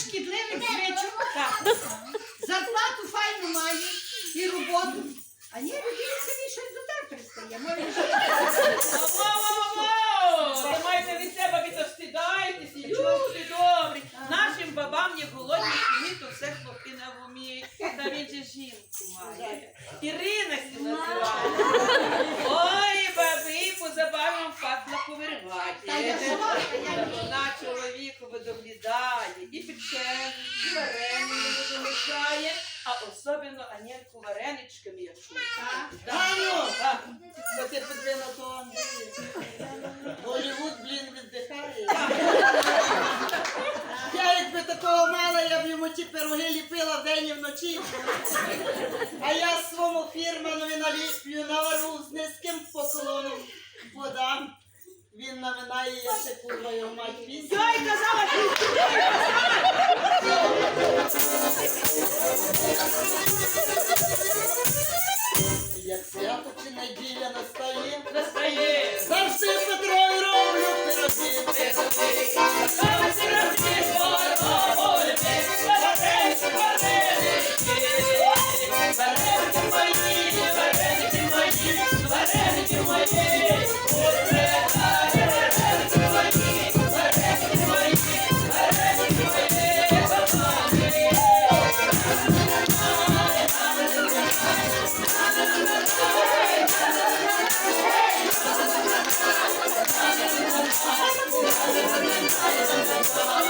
шкідливих звичок. Зарплату файну має і роботу. А ні, людина собі щось до тебе пристає. Може, жити. Ви від себе відостидайтеся, люди добрі. Нашим бабам не було ні то все хлопці не вміють. Та він же жінку має. Ірина сі називає. Ой, баби, та я ні. Вона чоловіку доглядає, і печену, і вареники доглядає, а особливо Анельку вареничками я чую. Так. Ганю! Так. Бо ти подвина то Андрій. Голівуд, блін, віддихає. Я якби такого мала, я б йому ті пироги ліпила вдень і вночі. А я своєму фірманові наліплю, навару з низьким поклоном подам. Він наминає, я ще курва його мать пісня. Ой, казала, що Як свято чи неділя настає, Hey!